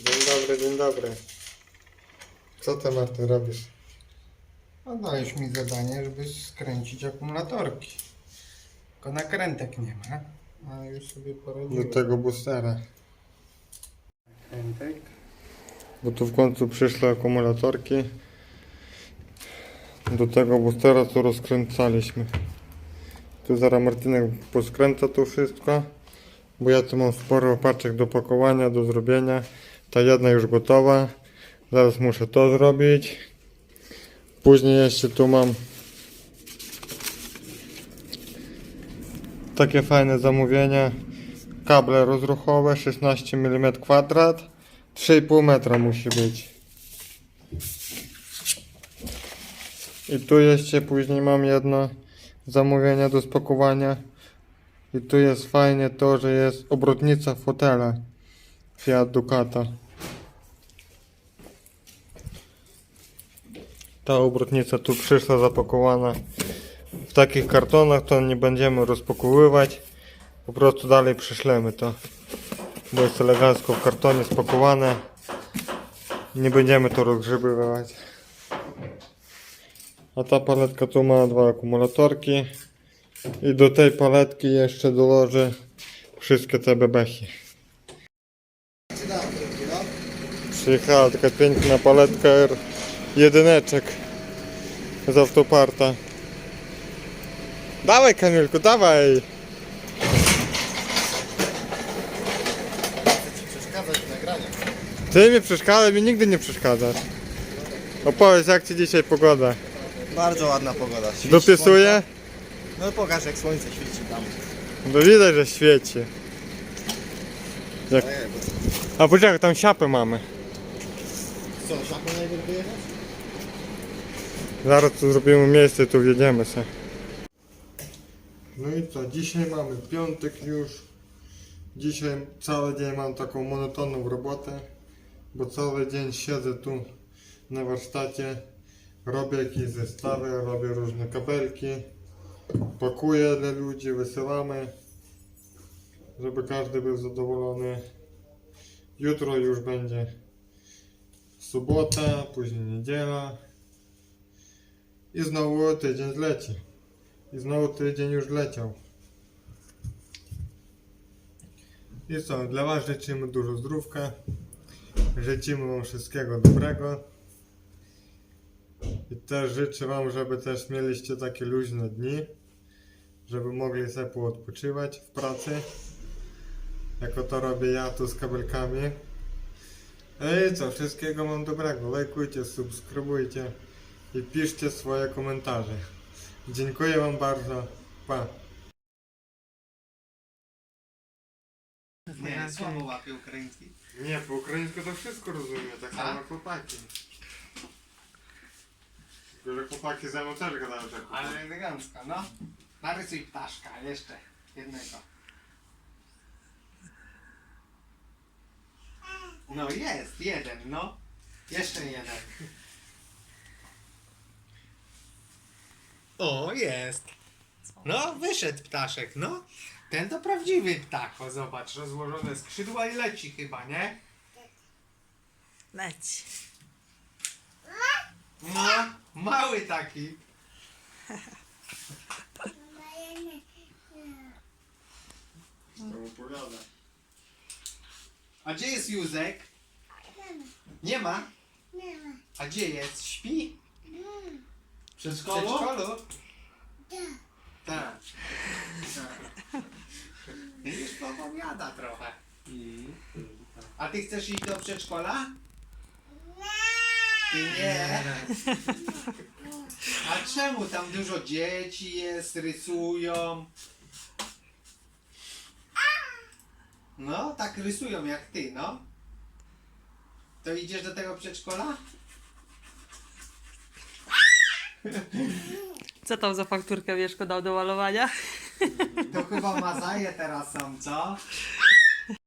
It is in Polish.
Dzień dobry, dzień dobry. Co ty Marty robisz? A dałeś mi zadanie, żeby skręcić akumulatorki. Tylko nakrętek nie ma, ale już sobie Do poradziłem. tego boostera. Nakrętek. Bo tu w końcu przyszły akumulatorki. Do tego boostera co rozkręcaliśmy. Tu zaraz Martynek poskręca to wszystko. Bo ja tu mam sporo paczek do pakowania, do zrobienia. Ta jedna już gotowa. Zaraz muszę to zrobić. Później jeszcze tu mam takie fajne zamówienia. Kable rozruchowe 16 mm kwadrat. 3,5 metra musi być. I tu jeszcze później mam jedno zamówienie do spakowania. I tu jest fajnie to, że jest obrotnica fotela Fiat Ducata. Ta obrotnica tu przyszła zapakowana w takich kartonach, to nie będziemy rozpakowywać. Po prostu dalej przyszlemy to bo jest elegancko w kartonie spakowane. Nie będziemy to rozgrzebywać. A ta paletka tu ma dwa akumulatorki. I do tej paletki jeszcze dołożę wszystkie te bebechy. Przyjechała taka piękna paletka R jedyneczek z autoparta. Dawaj Kamilku, dawaj! Ty mi przeszkadzasz, mi nigdy nie przeszkadzasz. Opowiedz jak ci dzisiaj pogoda. Bardzo ładna pogoda. Świeci Dopisuje? słońce. No pokaż jak słońce świeci tam. No widać, że świeci. Jak... A poczekaj, tam siapę mamy. Co, siapę najpierw wyjechać? Zaraz tu zrobimy miejsce, tu wjedziemy się. No i co, dzisiaj mamy piątek już. Dzisiaj cały dzień mam taką monotonną robotę, bo cały dzień siedzę tu na warsztacie, robię jakieś zestawy, robię różne kabelki, pakuję dla ludzi, wysyłamy, żeby każdy był zadowolony. Jutro już będzie sobota, później niedziela. I znowu tydzień zleci. I znowu tydzień już leciał. I co, dla Was życzymy dużo zdrówka. Życzymy Wam wszystkiego dobrego. I też życzę Wam, żeby też mieliście takie luźne dni. Żeby mogli sobie poodpoczywać w pracy. Jako to robię ja tu z kabelkami. Ej co, wszystkiego Wam dobrego. Lajkujcie, subskrybujcie i piszcie swoje komentarze. Dziękuję Wam bardzo. Pa. Nie, słabo łapie ukraiński. Nie, po ukraińsku to wszystko rozumiem, tak samo jak chłopaki. Tylko, że chłopaki ze mną też gadają tak. Ale elegancko, no. Narysuj ptaszka, jeszcze jednego. No jest, jeden, no. Jeszcze jeden. O, jest. No, wyszedł ptaszek, no. Ten to prawdziwy ptak, o zobacz, rozłożone skrzydła i leci chyba, nie? Leć. No, mały taki. To opowiada. A gdzie jest Józek? Nie ma. Nie ma. A gdzie jest? Śpi? Przedszkolu? przedszkolu? Tak. Widzisz, to opowiada trochę. A ty chcesz iść do przedszkola? Ty nie. A czemu tam dużo dzieci jest, rysują? No, tak rysują jak ty, no. To idziesz do tego przedszkola? Co tam za fakturkę Mieszko dał do malowania? To chyba mazaje teraz są, co?